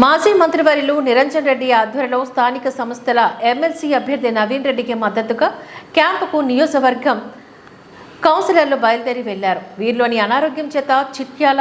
మాజీ మంత్రివర్యులు నిరంజన్ రెడ్డి ఆధ్వర్యంలో స్థానిక సంస్థల ఎమ్మెల్సీ అభ్యర్థి నవీన్ రెడ్డికి మద్దతుగా క్యాంపుకు నియోజకవర్గం కౌన్సిలర్లు బయలుదేరి వెళ్ళారు. వీరిలోని అనారోగ్యం చేత చిట్యాల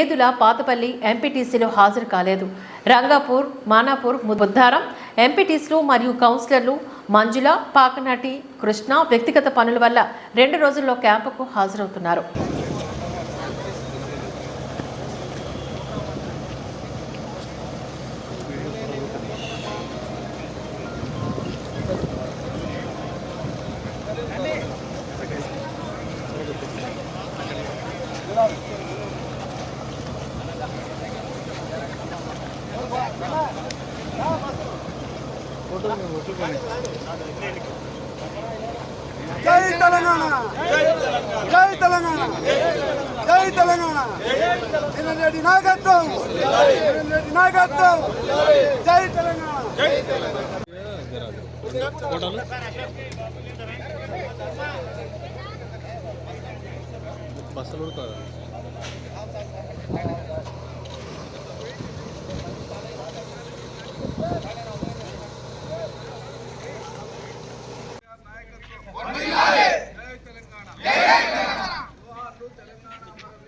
ఏదుల పాతపల్లి ఎంపీటీసీలో హాజరు కాలేదు. రంగాపూర్ మానాపూర్ బుద్ధారం ఎంపీటీసీలు మరియు కౌన్సిలర్లు మంజుల పాకనాటి కృష్ణ వ్యక్తిగత పనుల వల్ల రెండు రోజుల్లో క్యాంపుకు హాజరవుతున్నారు. జై తెలంగాణ! జై తెలంగాణ! జై తెలంగాణ! కిరణ్ రెడ్డి నాయకత్వం! కిరణ్ రెడ్డి నాయకత్వం! జై తెలంగాణ! బస్సులు కూడా